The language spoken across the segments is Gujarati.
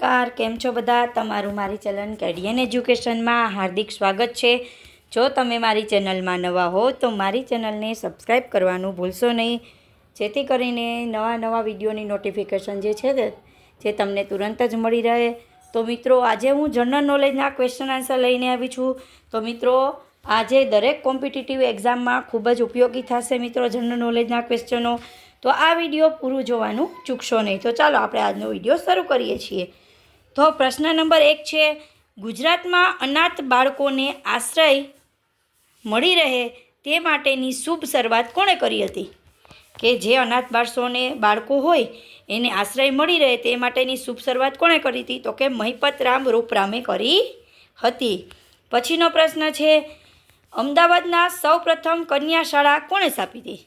નમસ્કાર, કેમ છો બધા? તમારું મારી ચેનલ કેડિયન એજ્યુકેશનમાં હાર્દિક સ્વાગત છે. જો તમે મારી ચેનલમાં નવા હો, તો મારી ચેનલને સબસ્ક્રાઈબ કરવાનું ભૂલશો નહીં. જેથી કરીને નવા નવા વિડીયોની નોટિફિકેશન જે છે જે તમને તુરંત જ મળી રહે. તો મિત્રો, આજે હું જનરલ નોલેજના ક્વેશ્ચન આન્સર લઈને આવી છું. તો મિત્રો, આજે દરેક કોમ્પિટિટિવ એક્ઝામમાં ખૂબ જ ઉપયોગી થશે મિત્રો જનરલ નોલેજના ક્વેશ્ચનો તો આ વીડિયો પૂરું જોવાનું ચૂકશો નહીં. તો ચાલો, આપણે આજનો વીડિયો શરૂ કરીએ છીએ. તો પ્રશ્ન નંબર એક છે, ગુજરાતમાં અનાથ બાળકોને આશ્રય મળી રહે તે માટેની શુભ શરૂઆત કોણે કરી હતી? કે જે અનાથ બાળસોને બાળકો હોય, એને આશ્રય મળી રહે તે માટેની શુભ શરૂઆત કોણે કરી હતી? તો કે મહિપતરામ રૂપરામે કરી હતી. પછીનો પ્રશ્ન છે, અમદાવાદના સૌપ્રથમ કન્યા શાળા કોણે સ્થાપી હતી?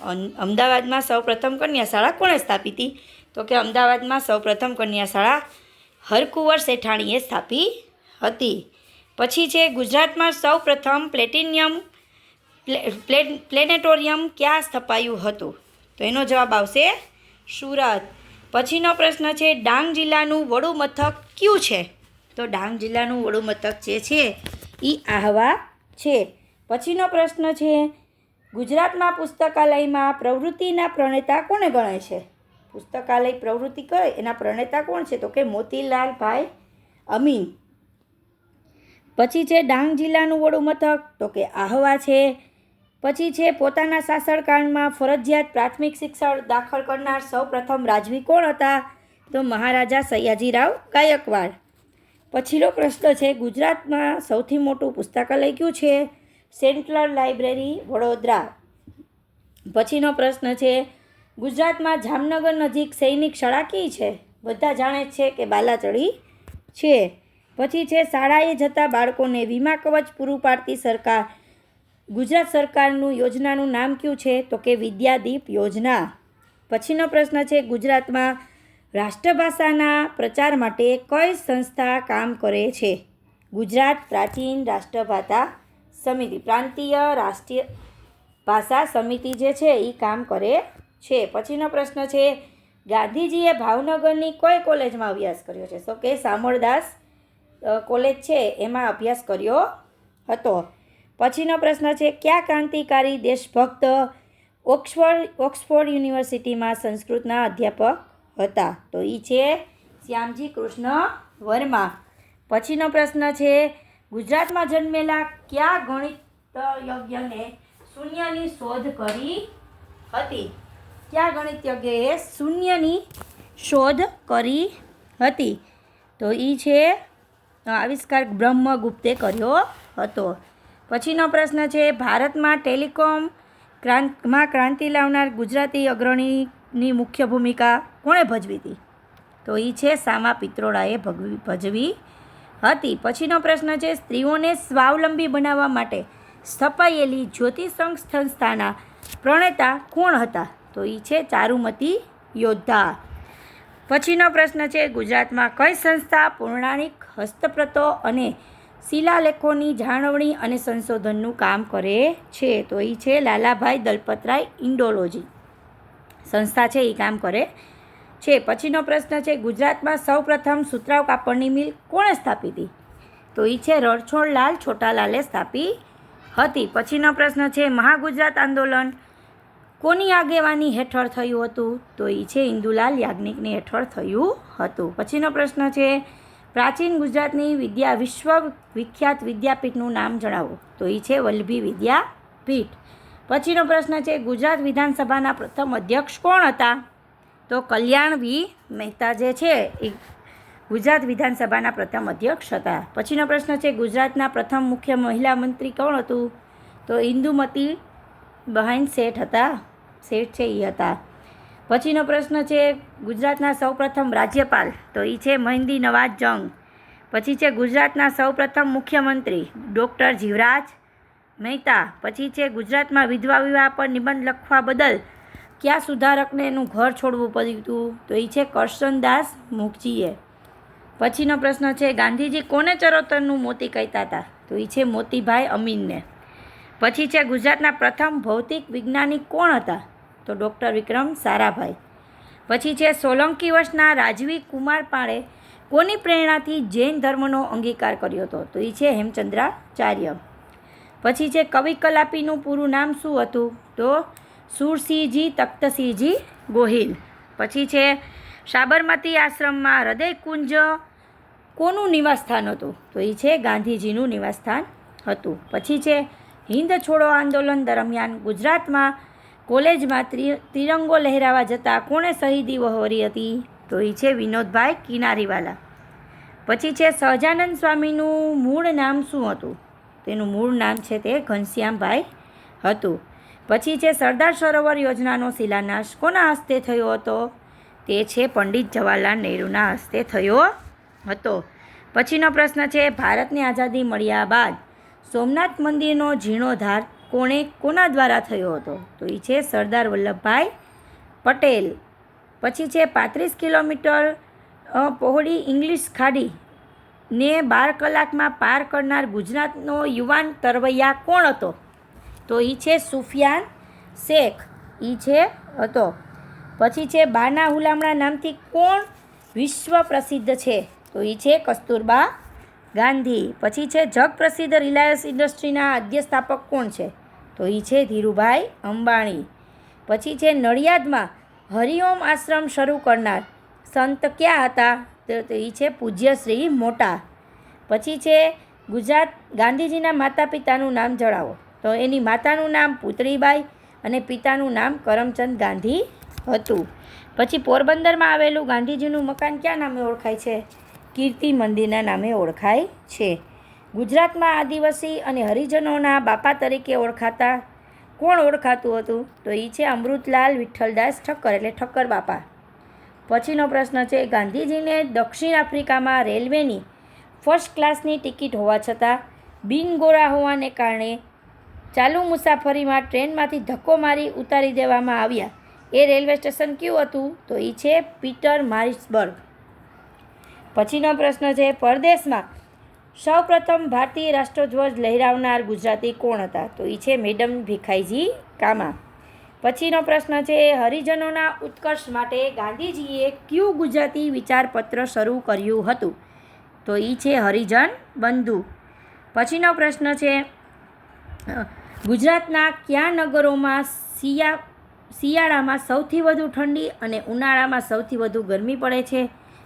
અમ- અમદાવાદમાં સૌપ્રથમ કન્યા શાળા કોણે સ્થાપી હતી? તો કે અમદાવાદમાં સૌપ્રથમ કન્યા શાળા હરકુંવર શેઠાણીએ સ્થાપી હતી. પછી છે ગુજરાતમાં સૌપ્રથમ પ્લેટિનિયમ પ્લે- પ્લે- પ્લેનેટોરિયમ ક્યાં સ્થપાયું હતું? તો એનો જવાબ આવશે સુરત. પછીનો પ્રશ્ન છે, ડાંગ જિલ્લાનું વડું મથક કયું છે? તો ડાંગ જિલ્લાનું વડું મથક જે છે એ આહવા છે. પછીનો પ્રશ્ન છે, ગુજરાતમાં પુસ્તકાલયમાં પ્રવૃત્તિના પ્રણેતા કોને ગણાય છે? પુસ્તકાલય પ્રવૃત્તિ કહે એના પ્રણેતા કોણ છે? તો કે મોતીલાલભાઈ અમીન. પછી છે ડાંગ જિલ્લાનું વડું મથક, તો કે આહવા છે. પછી છે પોતાના શાસનકાળમાં ફરજિયાત પ્રાથમિક શિક્ષણ દાખલ કરનાર સૌપ્રથમ રાજવી કોણ હતા? તો મહારાજા સયાજીરાવ ગાયકવાડ. પછીનો પ્રશ્ન છે, ગુજરાતમાં સૌથી મોટું પુસ્તકાલય કયું છે? Central library Vadodara. પછીનો પ્રશ્ન છે ગુજરાતમાં જામનગર નજીક સૈનિક શાળા કઈ છે? બધા જાણે છે કે બાલાચડી છે. પછી છે, શાળાએ જતા બાળકોને વીમા કવચ પૂરું પાડતી સરકાર. ગુજરાત સરકારનું યોજનાનું નામ કયું છે? તો કે વિદ્યાદીપ યોજના. પછીનો પ્રશ્ન છે, ગુજરાતમાં રાષ્ટ્રભાષાના પ્રચાર માટે કઈ સંસ્થા કામ કરે છે? ગુજરાત પ્રાચીન રાષ્ટ્રભાષા સમિતિ, પ્રાંતીય રાષ્ટ્રીય ભાષા સમિતિ જે છે એ કામ કરે છે. પછીનો પ્રશ્ન છે, ગાંધીજીએ ભાવનગરની કોઈ કોલેજમાં અભ્યાસ કર્યો છે? તો કે સામળદાસ કોલેજ છે, એમાં અભ્યાસ કર્યો હતો. પછીનો પ્રશ્ન છે, કયા ક્રાંતિકારી દેશભક્ત ઓક્સફોર્ડ ઓક્સફોર્ડ યુનિવર્સિટીમાં સંસ્કૃતના અધ્યાપક હતા? તો એ છે શ્યામજી કૃષ્ણ વર્મા. પછીનો પ્રશ્ન છે, ગુજરાતમાં જન્મેલા કયા ગણિત યજ્ઞને શૂન્યની શોધ કરી હતી? કયા ગણિતજ્ઞએ શૂન્યની શોધ કરી હતી. તો એ છે આવિષ્કાર બ્રહ્મગુપ્તે કર્યો હતો. પછીનો પ્રશ્ન છે, ભારતમાં ટેલિકોમ ક્રાંતમાં ક્રાંતિ લાવનાર ગુજરાતી અગ્રણીની મુખ્ય ભૂમિકા કોણે ભજવી હતી? તો એ છે, સામા પિત્રોડાએ ભગવી, ભજવી હતી. પછીનો પ્રશ્ન છે, સ્ત્રીઓને સ્વાવલંબી બનાવવા માટે સ્થપાયેલી જ્યોતિષંઘ સંસ્થાના પ્રણેતા કોણ હતા? તો એ છે ચારુમતી યોદ્ધા. પછીનો પ્રશ્ન છે, ગુજરાતમાં કઈ સંસ્થા પૌરાણિક હસ્તપ્રતો અને શિલાલેખોની જાળવણી અને સંશોધનનું કામ કરે છે? તો એ છે લાલાભાઈ દલપતરાય ઇન્ડોલોજી. સંસ્થા છે એ કામ કરે છે. પછીનો પ્રશ્ન છે, ગુજરાતમાં સૌપ્રથમ સુતરાવ કાપડની મિલ કોણે સ્થાપી હતી? તો એ છે રણછોડલાલ છોટાલાલે સ્થાપી હતી. પછીનો પ્રશ્ન છે, મહાગુજરાત આંદોલન કોની આગેવાની હેઠળ થયું હતું? તો એ છે ઇન્દુલાલ યાજ્ઞિકની હેઠળ થયું હતું. પછીનો પ્રશ્ન છે, પ્રાચીન ગુજરાતની વિદ્યા વિશ્વ વિખ્યાત વિદ્યાપીઠનું નામ જણાવો. તો એ છે વલ્લભી વિદ્યાપીઠ. પછીનો પ્રશ્ન છે, ગુજરાત વિધાનસભાના પ્રથમ અધ્યક્ષ કોણ હતા? તો કલ્યાણ વી મહેતા જે છે એ ગુજરાત વિધાનસભાના પ્રથમ અધ્યક્ષ હતા. પછીનો પ્રશ્ન છે, ગુજરાતના પ્રથમ મુખ્ય મહિલા મંત્રી કોણ હતું? તો ઇન્દુમતી બહેન શેઠ હતા. શેઠ છે એ હતા. પછીનો પ્રશ્ન છે, ગુજરાતના સૌપ્રથમ રાજ્યપાલ તો એ છે મહિન્દી નવાજ જંગ. પછી છે ગુજરાતના સૌપ્રથમ મુખ્યમંત્રી ડૉક્ટર જીવરાજ મહેતા. પછી છે ગુજરાતમાં વિધવા વિવાહ પર નિબંધ લખવા બદલ કયા સુધારકને એનું ઘર છોડવું પડ્યું હતું તો એ છે કરશનદાસ મુખજીએ પછીનો પ્રશ્ન છે, ગાંધીજી કોને ચરોતરનું મોતી કહેતા હતા? તો એ છે મોતીભાઈ અમીનને. પછી છે ગુજરાતના પ્રથમ ભૌતિક વૈજ્ઞાનિક કોણ હતા? તો ડૉક્ટર વિક્રમ સારાભાઈ. પછી છે સોલંકી વર્ષના રાજવી કુમાર પાળે કોની પ્રેરણાથી જૈન ધર્મનો અંગીકાર કર્યો હતો? તો એ છે હેમચંદ્રાચાર્ય. પછી છે કવિ કલાપીનું પૂરું નામ શું હતું? તો સુરસિંહજી તખ્તસિંહજી ગોહિલ. પછી છે સાબરમતી આશ્રમમાં હૃદયકુંજ કોનું નિવાસસ્થાન હતું? તો એ છે ગાંધીજીનું નિવાસસ્થાન હતું. પછી છે હિન્દ છોડો આંદોલન દરમિયાન ગુજરાતમાં કોલેજમાં ત્રિ, તિરંગો લહેરાવા જતાં કોણે શહીદી વહોરી હતી? તો એ છે વિનોદભાઈ કિનારીવાલા. પછી છે સહજાનંદ સ્વામીનું મૂળ નામ શું હતું? તેનું મૂળ નામ છે તે ઘનશ્યામભાઈ હતું. પછી છે સરદાર સરોવર યોજનાનો શિલાન્યાસ કોના હસ્તે થયો હતો? તે છે પંડિત જવાહરલાલ નહેરુના હસ્તે થયો હતો. પછીનો પ્રશ્ન છે, ભારતની આઝાદી મળ્યા બાદ સોમનાથ મંદિરનો જીર્ણોદ્ધાર કોણે કોના દ્વારા થયો હતો? તો એ છે સરદાર વલ્લભભાઈ પટેલ. પછી છે પાંત્રીસ કિલોમીટર પહોળી ઇંગ્લિશ ખાડી ને બાર કલાકમાં પાર કરનાર ગુજરાતનો યુવાન તરવૈયા કોણ હતો? તો એ છે સુફિયાન શેખ. એ છે હતો. પછી છે બાના હુલામણા નામથી કોણ વિશ્વ પ્રસિદ્ધ છે? તો એ છે કસ્તુરબા ગાંધી. પછી છે જગ પ્રસિદ્ધ રિલાયન્સ ઇન્ડસ્ટ્રીના આદ્ય સ્થાપક કોણ છે? તો એ છે ધીરુભાઈ અંબાણી. પછી છે નડિયાદમાં હરિઓમ આશ્રમ શરૂ કરનાર સંત ક્યાં હતા? તો એ છે પૂજ્યશ્રી મોટા. પછી છે ગુજરાત ગાંધીજીના માતા પિતાનું નામ જણાવો. તો એની માતાનું નામ પુતળીબાઈ અને પિતાનું નામ કરમચંદ ગાંધી હતું. પછી પોરબંદરમાં આવેલું ગાંધીજીનું મકાન ક્યાં નામે ઓળખાય છે? કીર્તિ મંદિરના નામે ઓળખાય છે. ગુજરાતમાં આદિવાસી અને હરિજનોના બાપા તરીકે ઓળખાતા કોણ ઓળખાતું હતું? તો એ છે અમૃતલાલ વિઠ્ઠલદાસ ઠક્કર એટલે ઠક્કર બાપા. પછીનો પ્રશ્ન છે, ગાંધીજીને દક્ષિણ આફ્રિકામાં રેલવેની ફર્સ્ટ ક્લાસની ટિકિટ હોવા છતાં બિનગોરા હોવાને કારણે ચાલુ મુસાફરીમાં ટ્રેનમાંથી ધક્કો મારી ઉતારી દેવામાં આવ્યા. એ રેલવે સ્ટેશન કયું હતું? તો એ છે પીટર મારિસબર્ગ. પછીનો પ્રશ્ન છે, પરદેશમાં સૌપ્રથમ ભારતીય રાષ્ટ્રધ્વજ લહેરાવનાર ગુજરાતી કોણ હતા? તો એ છે મેડમ ભીખાઈજી કામા. પછીનો પ્રશ્ન છે, હરિજનોના ઉત્કર્ષ માટે ગાંધીજીએ કયું ગુજરાતી વિચારપત્ર શરૂ કર્યું હતું? તો એ છે હરિજન બંધુ. પછીનો પ્રશ્ન છે, ગુજરાતના કયા નગરોમાં શિયા, શિયાળામાં સૌથી વધુ ઠંડી અને ઉનાળામાં સૌથી વધુ ગરમી પડે છે?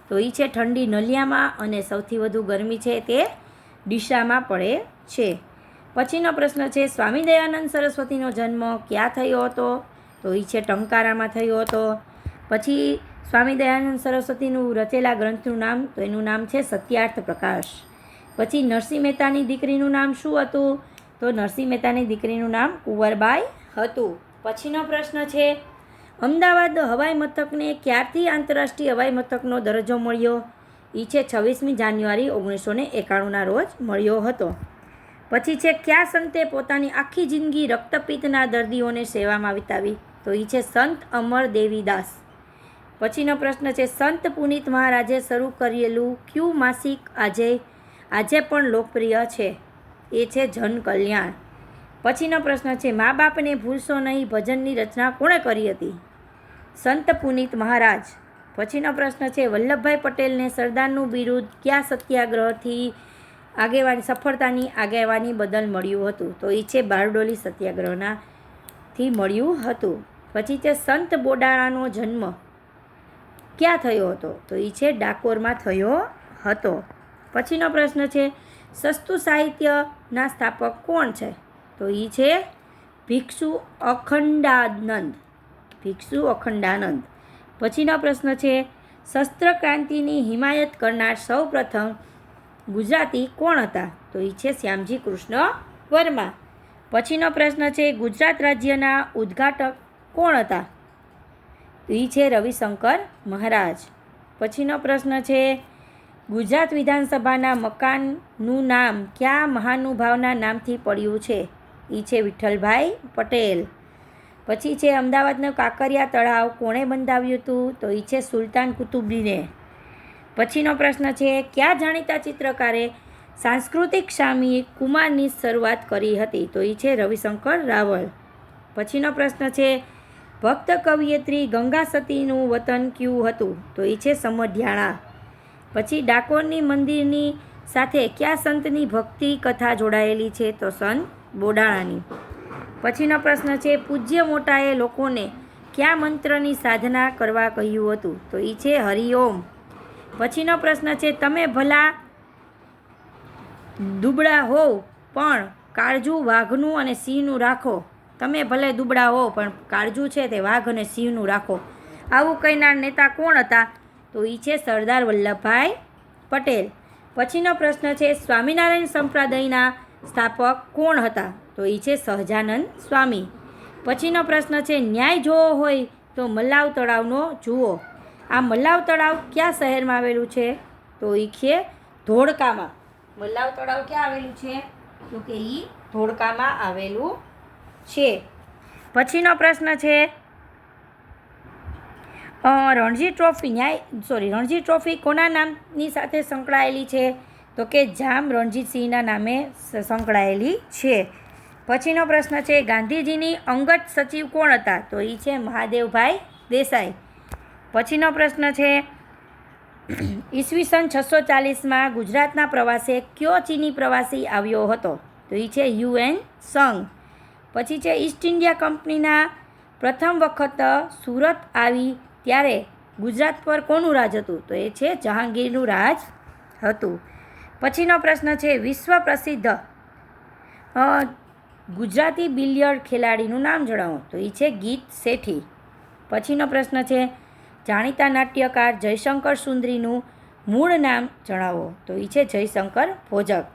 તો એ છે ઠંડી નલિયામાં અને સૌથી વધુ ગરમી છે તે ડીસામાં પડે છે. પછીનો પ્રશ્ન છે, સ્વામી દયાનંદ સરસ્વતીનો જન્મ ક્યાં થયો હતો? તો એ છે ટંકારામાં થયો હતો. પછી સ્વામી દયાનંદ સરસ્વતીનું રચેલા ગ્રંથનું નામ, તો એનું નામ છે સત્યાર્થ પ્રકાશ. પછી નરસિંહ મહેતાની દીકરીનું નામ શું હતું? તો નરસિંહ મહેતાની દીકરીનું નામ કુંવરબાઈ હતું. પછીનો પ્રશ્ન છે અમદાવાદ હવાઈ મથકને ક્યારથી આંતરરાષ્ટ્રીય હવાઈ મથકનો દરજ્જો મળ્યો? એ છે છવ્વીસમી જાન્યુઆરી ઓગણીસો ને એકાણુંના રોજ મળ્યો હતો. પછી છે કયા સંતે પોતાની આખી જિંદગી રક્તપિત્તના દર્દીઓને સેવામાં વિતાવી? તો એ છે સંત અમર દેવીદાસ. પછીનો પ્રશ્ન છે સંત પુનિત મહારાજે શરૂ કરેલું ક્યુ માસિક આજે? આજે પણ લોકપ્રિય છે. એ છે જન કલ્યાણ. પછીનો પ્રશ્ન છે મા બાપને ભૂલશો નહીં, ભજનની રચના કોણે કરી હતી? સંત પુનિત મહારાજ. પછીનો પ્રશ્ન છે, વલ્લભભાઈ પટેલને સરદારનું બિરુદ કયા સત્યાગ્રહથી આગેવાની, સફળતાની આગેવાની બદલ મળ્યું હતું? તો એ છે, બારડોલી સત્યાગ્રહના થી મળ્યું હતું. પછી છે, સંત બોડાળાનો જન્મ ક્યાં થયો હતો? તો એ છે, ડાકોરમાં થયો હતો. પછીનો પ્રશ્ન છે, સસ્તું સાહિત્યના સ્થાપક કોણ છે? તો એ છે ભિક્ષુ અખંડાનંદ. ભિક્ષુ અખંડાનંદ. પછીનો પ્રશ્ન છે શસ્ત્ર ક્રાંતિની હિમાયત કરનાર સૌપ્રથમ ગુજરાતી કોણ હતા? તો એ છે શ્યામજી કૃષ્ણ વર્મા. પછીનો પ્રશ્ન છે, ગુજરાત રાજ્યના ઉદ્ઘાટક કોણ હતા? તો એ છે રવિશંકર મહારાજ. પછીનો પ્રશ્ન છે, ગુજરાત વિધાનસભાના મકાનનું નામ કયા મહાનુભાવના નામથી પડ્યું છે? એ છે વિઠ્ઠલભાઈ પટેલ. પછી છે અમદાવાદનું કાંકરિયા તળાવ. કોણે બંધાવ્યું હતું તો એ છે સુલતાન કુતુબીને પછીનો પ્રશ્ન છે, કયા જાણીતા ચિત્રકારે સાંસ્કૃતિક સામીએ કુમારની શરૂઆત કરી હતી? તો એ છે રવિશંકર રાવલ. પછીનો પ્રશ્ન છે, ભક્ત કવિયત્રી ગંગા સતીનું વતન કયું હતું? તો એ છે સમઢિયાળા પછી ડાકોરની મંદિરની સાથે કયા સંતની ભક્તિ કથા જોડાયેલી છે? તો સંત બોડાણાની. પછીનો પ્રશ્ન છે, પૂજ્ય મોટાએ લોકોને કયા મંત્રની સાધના કરવા કહ્યું હતું? તો એ છે હરિઓમ પછીનો પ્રશ્ન છે, તમે ભલા દુબળા હોવ પણ કાળજું વાઘનું અને સિંહનું રાખો. તમે ભલે દુબળા હો, પણ કાળજું છે તે વાઘ અને સિંહનું રાખો. આવું કહીનાર નેતા કોણ હતા? તો એ છે સરદાર વલ્લભભાઈ પટેલ. પછીનો પ્રશ્ન છે, સ્વામિનારાયણ સંપ્રદાયના સ્થાપક કોણ હતા? તો એ છે સહજાનંદ સ્વામી. પછીનો પ્રશ્ન છે, ન્યાય જોવો હોય તો મલ્લાવ તળાવનો જુઓ. આ મલ્લાવ તળાવ કયા શહેરમાં આવેલું છે? તો એ છે ધોળકામાં. મલ્લાવ તળાવ ક્યાં આવેલું છે? તો કે એ ધોળકામાં આવેલું છે. પછીનો પ્રશ્ન છે રણજી ટ્રોફી ન્યાય, સોરી, રણજી ટ્રોફી કોના નામની સાથે સંકળાયેલી છે? તો કે જામ રણજીતસિંહના નામે સંકળાયેલી છે. પછીનો પ્રશ્ન છે, ગાંધીજીની અંગત સચિવ કોણ હતા? તો એ છે મહાદેવભાઈ દેસાઈ. પછીનો પ્રશ્ન છે ઈસવીસન છસો ચાલીસમાં ગુજરાતના પ્રવાસે કયો ચીની પ્રવાસી આવ્યો હતો? તો એ છે યુએન સંઘ. પછી છે, ઈસ્ટ ઇન્ડિયા કંપનીના પ્રથમ વખત સુરત આવી ત્યારે ગુજરાત પર કોનું રાજ હતું? તો એ છે જહાંગીરનું રાજ હતું. પછીનો પ્રશ્ન છે, વિશ્વ પ્રસિદ્ધ ગુજરાતી બિલિયર્ડ ખેલાડીનું નામ જણાવો. તો એ છે ગીત શેઠી. પછીનો પ્રશ્ન છે, જાણીતા નાટ્યકાર જયશંકર સુંદરીનું મૂળ નામ જણાવો. તો એ છે જયશંકર ભોજક.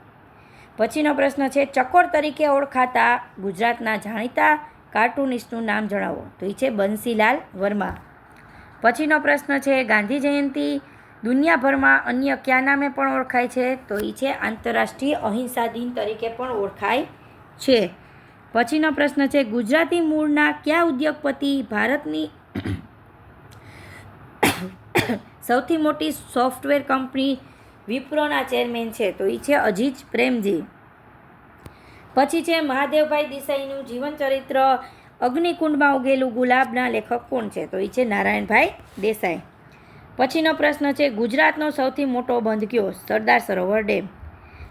પછીનો પ્રશ્ન છે, ચકોર તરીકે ઓળખાતા ગુજરાતના જાણીતા કાર્ટુનિસ્ટનું નામ જણાવો. તો એ છે બંસીલાલ વર્મા. પછીનો પ્રશ્ન છે, ગાંધી જયંતિ દુનિયાભરમાં અન્ય કયા નામે પણ ઓળખાય છે? તો એ છે આંતરરાષ્ટ્રીય અહિંસા દિન તરીકે પણ ઓળખાય છે. પછીનો પ્રશ્ન છે, ગુજરાતી મૂળના કયા ઉદ્યોગપતિ ભારતની સૌથી મોટી સોફ્ટવેર કંપની વિપ્રોના ચેરમેન છે? તો એ છે અજીજ પ્રેમજી. પછી છે, મહાદેવભાઈ દેસાઈનું જીવન ચરિત્ર અગ્નિકુંડમાં ઉગેલું ગુલાબના લેખક કોણ છે? તો એ છે નારાયણભાઈ દેસાઈ. પછીનો પ્રશ્ન છે, ગુજરાતનો સૌથી મોટો બંધ કયો? સરદાર સરોવર ડેમ.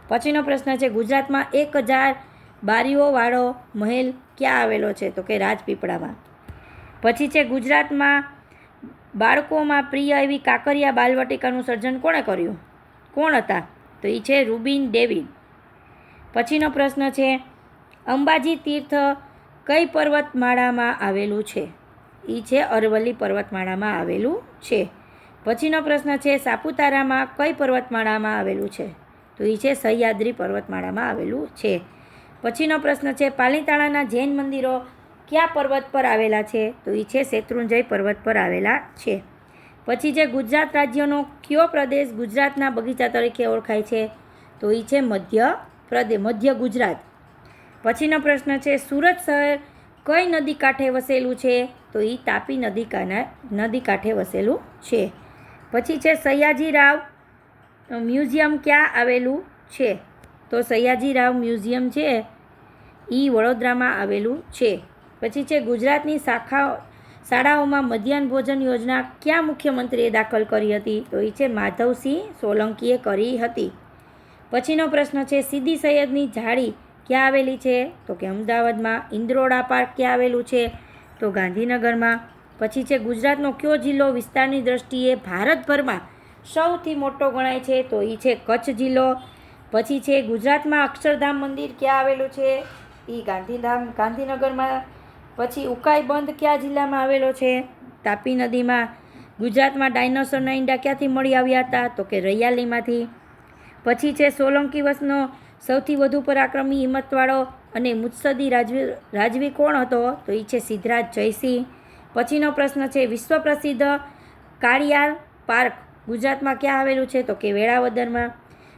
પછીનો પ્રશ્ન છે, ગુજરાતમાં એક હજાર બારીઓવાળો મહેલ ક્યાં આવેલો છે? તો કે રાજપીપળામાં. પછી છે, ગુજરાતમાં બાળકોમાં પ્રિય એવી કાંકરિયા બાલવટિકાનું સર્જન કોણે કર્યું? કોણ હતા? તો એ છે, રૂબિન ડેવિડ. પછીનો પ્રશ્ન છે, અંબાજી તીર્થ કઈ પર્વતમાળામાં આવેલું છે? એ છે, અરવલ્લી પર્વતમાળામાં આવેલું છે. પછીનો પ્રશ્ન છે, સાપુતારામાં કઈ પર્વતમાળામાં આવેલું છે? તો એ છે સહ્યાદ્રી પર્વતમાળામાં આવેલું છે. પછીનો પ્રશ્ન છે, પાલીતાણાના જૈન મંદિરો કયા પર્વત પર આવેલા છે? તો એ છે શેત્રુંજય પર્વત પર આવેલા છે. પછી જે ગુજરાત રાજ્યનો કયો પ્રદેશ ગુજરાતના બગીચા તરીકે ઓળખાય છે? તો એ છે મધ્ય પ્રદેશ મધ્ય ગુજરાત. પછીનો પ્રશ્ન છે, સુરત શહેર કઈ નદી કાંઠે વસેલું છે? તો એ તાપી નદી નદી કાંઠે વસેલું છે. પછી છે સયાજીરાવ. મ્યુઝિયમ ક્યાં આવેલું છે? તો સયાજીરાવ મ્યુઝિયમ છે એ વડોદરામાં આવેલું છે. પછી છે ગુજરાતની શાખા, શાળાઓમાં મધ્યાહન ભોજન યોજના ક્યાં મુખ્યમંત્રીએ દાખલ કરી હતી? તો એ છે માધવસિંહ સોલંકીએ કરી હતી. પછીનો પ્રશ્ન છે સીદી સૈયદની જાળી ક્યાં આવેલી છે? તો કે અમદાવાદમાં ઇન્દ્રોડા પાર્ક ક્યાં આવેલું છે? તો ગાંધીનગરમાં પછી છે ગુજરાતનો કયો જિલ્લો વિસ્તારની દ્રષ્ટિએ ભારતભરમાં સૌથી મોટો ગણાય છે, તો એ છે કચ્છ જિલ્લો. પછી છે ગુજરાતમાં અક્ષરધામ મંદિર ક્યાં આવેલું છે? એ ગાંધીધામ, ગાંધીનગરમાં. પછી ઉકાઈ બંધ કયા જિલ્લામાં આવેલો છે? તાપી નદીમાં. ગુજરાતમાં ડાયનોસરના ઈંડા ક્યાંથી મળી આવ્યા હતા? તો કે રૈયાલીમાંથી. પછી છે સોલંકી વંશનો સૌથી વધુ પરાક્રમી હિંમતવાળો અને મુત્સદી રાજવી રાજવી કોણ હતો? તો એ છે સિદ્ધરાજ જયસિંહ. પછીનો પ્રશ્ન છે વિશ્વ પ્રસિદ્ધ કાળિયાર પાર્ક ગુજરાતમાં ક્યાં આવેલું છે? તો કે વેળાવદરમાં.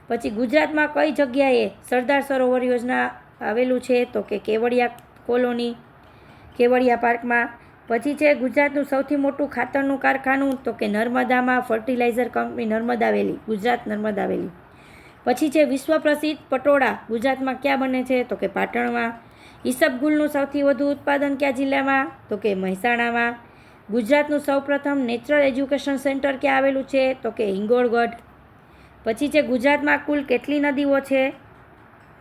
પછી ગુજરાતમાં કઈ જગ્યાએ સરદાર સરોવર યોજના આવેલું છે? તો કે કેવડિયા કોલોની, કેવડિયા પાર્કમાં. પછી છે, ગુજરાતનું સૌથી મોટું ખાતરનું કારખાનું, તો કે નર્મદામાં fertiliser company Narmada valley, Gujarat Narmada valley. પછી છે વિશ્વ પ્રસિદ્ધ પટોળા ગુજરાતમાં ક્યાં બને છે? તો કે પાટણમાં. ઈસબગુલનું સૌથી વધુ ઉત્પાદન કયા જિલ્લામાં? તો કે મહેસાણામાં. ગુજરાતનું સૌપ્રથમ નેચરલ એજ્યુકેશન સેન્ટર ક્યાં આવેલું છે? તો કે હિંગોળગઢ. પછી છે ગુજરાતમાં કુલ કેટલી નદીઓ છે?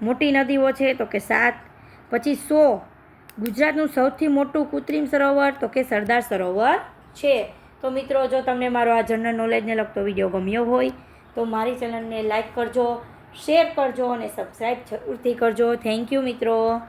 મોટી નદીઓ છે તો કે સાત. પછી સો. ગુજરાતનું સૌથી મોટું કૃત્રિમ સરોવર તો કે સરદાર સરોવર છે. તો મિત્રો, જો તમને મારો આ જનરલ નોલેજને લગતો વીડિયો ગમ્યો હોય, તો મારી ચેનલને લાઇક કરજો, શેર કરજો અને સબસ્ક્રાઈબ જરૂરથી કરજો. થેન્ક યુ મિત્રો.